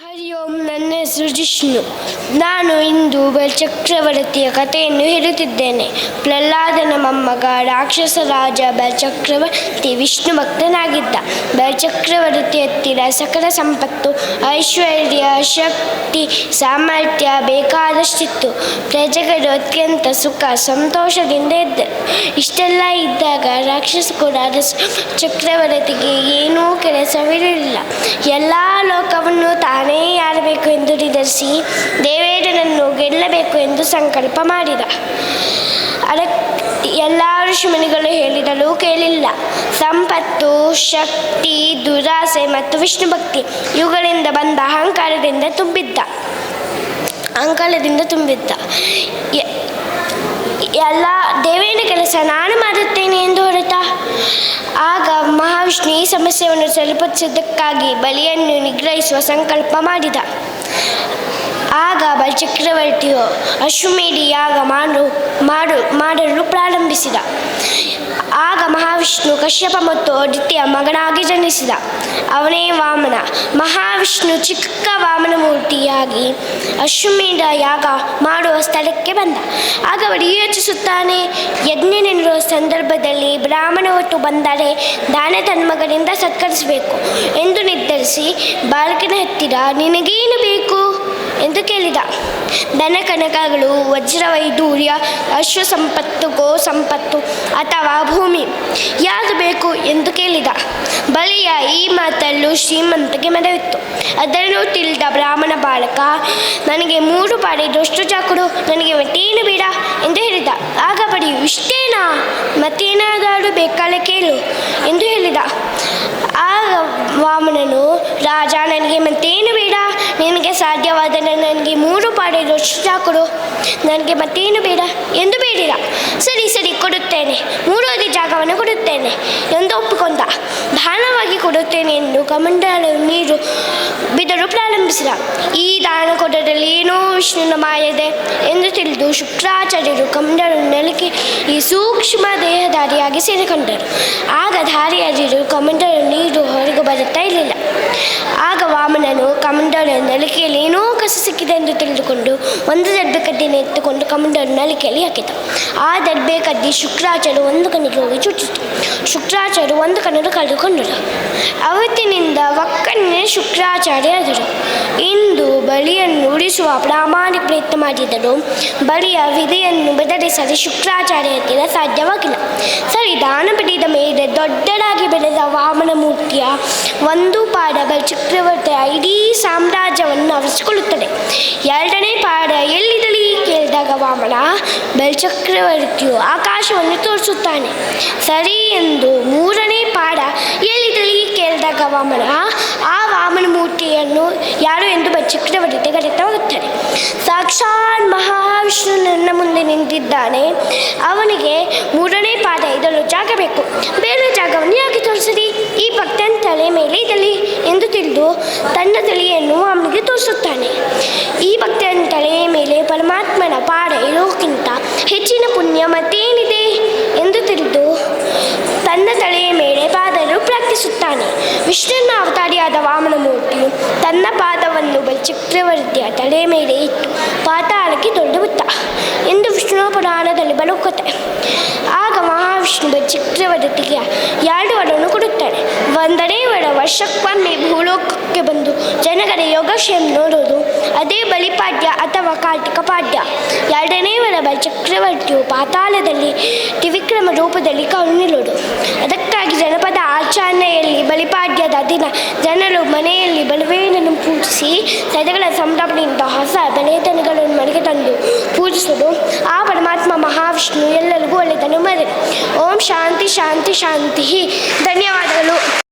ಹರಿ ಓಂ ನನ್ನ ಹೆಸರು ಜಿಷ್ಣು. ನಾನು ಇಂದು ಬಲಚಕ್ರವರ್ತಿಯ ಕಥೆಯನ್ನು ಹೇಳುತ್ತಿದ್ದೇನೆ. ಪ್ರಹ್ಲಾದನ ಮೊಮ್ಮಗ, ರಾಕ್ಷಸ ರಾಜ ಬಲಚಕ್ರವರ್ತಿ ವಿಷ್ಣು ಭಕ್ತನಾಗಿದ್ದ. ಬಲಚಕ್ರವರ್ತಿ ಹತ್ತಿರ ಸಕಲ ಸಂಪತ್ತು, ಐಶ್ವರ್ಯ, ಶಕ್ತಿ, ಸಾಮರ್ಥ್ಯ ಬೇಕಾದಷ್ಟಿತ್ತು. ಪ್ರಜೆಗಳು ಅತ್ಯಂತ ಸುಖ, ಸಂತೋಷದಿಂದ ಇದ್ದರು ಇಷ್ಟೆಲ್ಲ ಇದ್ದಾಗ ರಾಕ್ಷಸ ಕೂಡ ಚಕ್ರವರ್ತಿಗೆ ಏನೂ ಕೆಲಸವಿರಲಿಲ್ಲ. ಎಲ್ಲ ಲೋಕವನ್ನು ತಾನೇ ಆಡಬೇಕು ಎಂದು ನಿರ್ಧರಿಸಿ ದೇವೇಂದ್ರನನ್ನು ಗೆಲ್ಲಬೇಕು ಎಂದು ಸಂಕಲ್ಪ ಮಾಡಿದ. ಅದಕ್ಕೆ ಎಲ್ಲ ಋಷಿಮುನಿಗಳು ಹೇಳಿದಳು ಕೇಳಿಲ್ಲ. ಸಂಪತ್ತು, ಶಕ್ತಿ, ದುರಾಸೆ ಮತ್ತು ವಿಷ್ಣು ಭಕ್ತಿ ಇವುಗಳಿಂದ ಬಂದ ಅಹಂಕಾರದಿಂದ ತುಂಬಿದ್ದ. ಅಹಂಕಾರದಿಂದ ತುಂಬಿದ್ದ. ಎಲ್ಲ ದೇವೇಂದ್ರ ಕೆಲಸ ನಾನು ಮಾಡುತ್ತೇನೆ ಎಂದು ಹೊರಟ. ಆಗ ಮಹಾವಿಷ್ಣು ಈ ಸಮಸ್ಯೆಯನ್ನು ಸರಿಪಡಿಸುವುದಕ್ಕಾಗಿ ಬಲಿಯನ್ನು ನಿಗ್ರಹಿಸುವ ಸಂಕಲ್ಪ ಮಾಡಿದ. ಆಗ ಬಲಚಕ್ರವರ್ತಿಯು ಅಶ್ವಮೇಧಿ ಯಾಗ ಮಾಡು ಮಾಡು, ಮಾಡಲು ಪ್ರಾರಂಭಿಸಿದ. ಆಗ ಮಹಾವಿಷ್ಣು ಕಶ್ಯಪ ಮತ್ತು ಅದಿತಿಯ ಮಗನಾಗಿ ಜನಿಸಿದ. ಅವನೇ ವಾಮನ. ಮಹಾವಿಷ್ಣು ಚಿಕ್ಕ ವಾಮನ ಮೂರ್ತಿಯಾಗಿ ಅಶ್ವಮೇಧ ಯಾಗ ಮಾಡುವ ಸ್ಥಳಕ್ಕೆ ಬಂದ. ಆಗ ಅವರು ಯೋಚಿಸುತ್ತಾನೆ ಯಜ್ಞ ನಿಲ್ಲುವ ಸಂದರ್ಭದಲ್ಲಿ ಬ್ರಾಹ್ಮಣ ಒಟ್ಟು ಬಂದರೆ ದಾನ ಧರ್ಮಗಳಿಂದ ಸತ್ಕರಿಸಬೇಕು ಎಂದು ನಿರ್ಧರಿಸಿ, ಬಾಲಕನ ಹತ್ತಿರ ಕೇಳಿದ ದನ ಕನಕಗಳು ವಜ್ರ ವೈಡೂರ್ಯ ಅಶ್ವ ಸಂಪತ್ತು ಗೋ ಸಂಪತ್ತು ಅಥವಾ ಭೂಮಿ. ಯಾವುದು ಬೇಕು ಎಂದು ಕೇಳಿದ. ಬಲಿಯ ಈ ಮಾತಲ್ಲೂ ಶ್ರೀಮಂತಗೆ ಮನವಿತ್ತು. ಅದನ್ನು ತಿಳಿದ ಬ್ರಾಹ್ಮಣ ಬಾಲಕ, ನನಗೆ ಮೂರು ಬಾರಿ ದೊಷ್ಟು ಚಾಕುಡು ನನಗೆ ಮತ್ತೇನು ಬೇಡ ಎಂದು ಹೇಳಿದ. ಆಗ ಬಡಿ ಇಷ್ಟೇನಾ ಮತ್ತೇನಾದರೂ ಬೇಕಾಲ ಕೇಳು ಎಂದು ಹೇಳಿದ ಆಗ ವಾಮನನು ರಾಜ ನನಗೆ ಮತ್ತೇನು ಬೇಡ ನಿನಗೆ ಸಾಧ್ಯವಾದರೆ ನನಗೆ ಮೂರು ಪಾಡೆ ದೊಡ್ಡ ಕೊಡು ನನಗೆ ಮತ್ತೇನು ಬೇಡ ಎಂದು ಬೇಡಿದ ಸರಿ ಸರಿ, ಕೊಡುತ್ತೇನೆ. ಮೂರೋದಿ ಜಾಗವನ್ನು ಕೊಡುತ್ತೇನೆ ಎಂದು ಒಪ್ಪಿಕೊಂಡ. ದಾನವಾಗಿ ಕೊಡುತ್ತೇನೆ ಎಂದು ಕಮಂಡಲ ನೀರು ಬಿಡಲು ಪ್ರಾರಂಭಿಸಿದ. ಈ ದಾನ ಕೊಡದಲ್ಲಿ ಏನೋ ವಿಷ್ಣುನ ಮಾಯದೆ ಎಂದು ತಿಳಿದು ಶುಕ್ರಾಚಾರ್ಯರು ಕಮಂಡಲ ನೆಲಕ್ಕೆ ಈ ಸೂಕ್ಷ್ಮ ದೇಹಧಾರಿಯಾಗಿ ಸೇರಿಕೊಂಡರು. ಆಗ ಧಾರಿಯಾದಿರು ಕಮಂಡಲ ನೀರು ಹೊರಗೆ ಬರುತ್ತಾ ಇರಲಿಲ್ಲ. ಆಗ ವಾಮನನು ಕಮಂಡಲ ನಲಿಕೆಯಲ್ಲಿ ಏನೋ ಕಸ ಸಿಕ್ಕಿದೆ ಎಂದು ತಿಳಿದುಕೊಂಡು ಒಂದು ದರ್ಬೆ ಕಡ್ಡಿಯನ್ನು ಎತ್ತುಕೊಂಡು ಕಮಂಡರ್ನಲ್ಲಿ ನಲಿಕೆಯಲ್ಲಿ ಹಾಕಿದ. ಆ ದರ್ಬೆ ಕಡ್ಡಿ ಶುಕ್ರಾಚಾರ್ಯ ಒಂದು ಕಣ್ಣಿಗೆ ಹೋಗಿ ಚುಚ್ಚಿತು. ಶುಕ್ರಾಚಾರ್ಯ ಒಂದು ಕಣ್ಣನ್ನು ಕಳೆದುಕೊಂಡರು. ಅವತ್ತಿನಿಂದ ಒಕ್ಕನೇ ಶುಕ್ರಾಚಾರ್ಯ ಆದರು ಇಂದು ಬಳಿಯನ್ನು ಉಳಿಸುವ ಪ್ರಾಮಾಣಿಕ ಪ್ರಯತ್ನ ಮಾಡಿದರು ಬಲಿಯ ವಿಧಿಯನ್ನು ಬದಲಿಸಲು ಶುಕ್ರಾಚಾರ್ಯ ಹತ್ತಿರ ಸಾಧ್ಯವಾಗಿಲ್ಲ. ಸರಿ ದಾನ ಪಡೆದ ಮೇಲೆ ದೊಡ್ಡದಾಗಿ ಬೆಳೆದ ವಾಮನ ಮೂರ್ತಿಯ ಒಂದು ಬಲ ಚಕ್ರವರ್ತಿಯ ಇಡೀ ಸಾಮ್ರಾಜ್ಯವನ್ನು ಆವರಿಸಿಕೊಳ್ಳುತ್ತದೆ ಎರಡನೇ ಪಾದ ಎಲ್ಲಿದಲಿ ಕೇಳಿದಾಗ ವಾಮನ ಬಲಚಕ್ರವರ್ತಿಯು ಆಕಾಶವನ್ನು ತೋರಿಸುತ್ತಾನೆ. ಸರಿ ಎಂದು ಮೂರನೇ ಪಾದ ಎಲ್ಲಿದಲಿ ಕೇಳಿದಾಗ ವಾಮನ, ಆ ವಾಮನ ಮೂರ್ತಿಯನ್ನು ಯಾರು ಎಂದು ಬಲಚಕ್ರವರ್ತಿ ಹೋಗುತ್ತಾರೆ ಸಾಕ್ಷಾತ್ ಮಹಾವಿಷ್ಣು ನನ್ನ ಮುಂದೆ ನಿಂತಿದ್ದಾನೆ. ಅವನಿಗೆ ಮೂರನೇ ಪಾದ ಇದನ್ನು ಜಾಗ ಬೇಕು ಬೇರೆ ಜಾಗವನ್ನು ಯಾಕೆ ತೋರಿಸಲಿ ಈ ಭಕ್ತನ ತಲೆ ಮೇಲೆ ಇದಲಿ ಎಂದು ತಿಳಿದು ತನ್ನ ತಲೆಯನ್ನು ಅವನಿಗೆ ತೋರಿಸುತ್ತಾನೆ ಈ ಭಕ್ತನ ತಲೆಯ ಮೇಲೆ ಪರಮಾತ್ಮನ ಪಾದ ಇರೋಕ್ಕಿಂತ ಹೆಚ್ಚಿನ ಪುಣ್ಯ ಮತ್ತೇನಿದೆ ಎಂದು ತಿಳಿದು ತನ್ನ ತಲೆಯ ಮೇಲೆ ಪಾದಲು ಪ್ರಾರ್ಥಿಸುತ್ತಾನೆ ವಿಷ್ಣುವಿನ ಅವತಾರಿಯಾದ ವಾಮನ ಮೂರ್ತಿಯು ತನ್ನ ಪಾದವನ್ನು ಬಲಚಕ್ರವರ್ತಿಯ ತಲೆ ಮೇಲೆ ಇಟ್ಟು ಪಾತಾಳಕ್ಕೆ ದೊಡ್ಡ ಉತ್ತ ಎಂದು ವಿಷ್ಣು ಪುರಾಣದಲ್ಲಿ ಬರುತ್ತದೆ ಆಗ ಮಹಾವಿಷ್ಣು ಬಲಚಕ್ರವರ್ತಿಗೆ ಎರಡು ವರವನ್ನು ಕೊಡುತ್ತಾನೆ. ಒಂದನೇ ವರ ವರ್ಷಕ್ಕೊಮ್ಮೆ ಭೂಲೋಕಕ್ಕೆ ಬಂದು ಜನಗಳ ಯೋಗಕ್ಷೇಮ ನೋಡೋದು ಅದೇ ಬಲಿಪಾಡ್ಯ ಅಥವಾ ಕಾರ್ತಿಕ ಪಾಡ್ಯ. ಎರಡನೇ ವರ ಬಲಚಕ್ರವರ್ತಿಯು ಪಾತಾಳದಲ್ಲಿ ತ್ರಿವಿಕ್ರಮ ರೂಪದಲ್ಲಿ ಕರುಣಿಲೋಡು ಅದಕ್ಕಾಗಿ ಆಚರಣೆಯಲ್ಲಿ ಬಲಿಪಾಡ್ಯದ ದಿನ ಜನರು ಮನೆಯಲ್ಲಿ ಬಲವೇನನ್ನು ಪೂಜಿಸಿ ಸದಗಳ ಸಂಭ್ರಮದಿಂದ ಹೊಸ ಬೆಳೆತನಗಳನ್ನು ಮನೆಗೆ ತಂದು ಪೂಜಿಸುವುದು. ಆ ಪರಮಾತ್ಮ ಮಹಾವಿಷ್ಣು ಎಲ್ಲರಿಗೂ ಒಳ್ಳೆಯದನ್ನು ಮರೆ ಓಂ ಶಾಂತಿ ಶಾಂತಿ ಶಾಂತಿ. ಧನ್ಯವಾದಗಳು.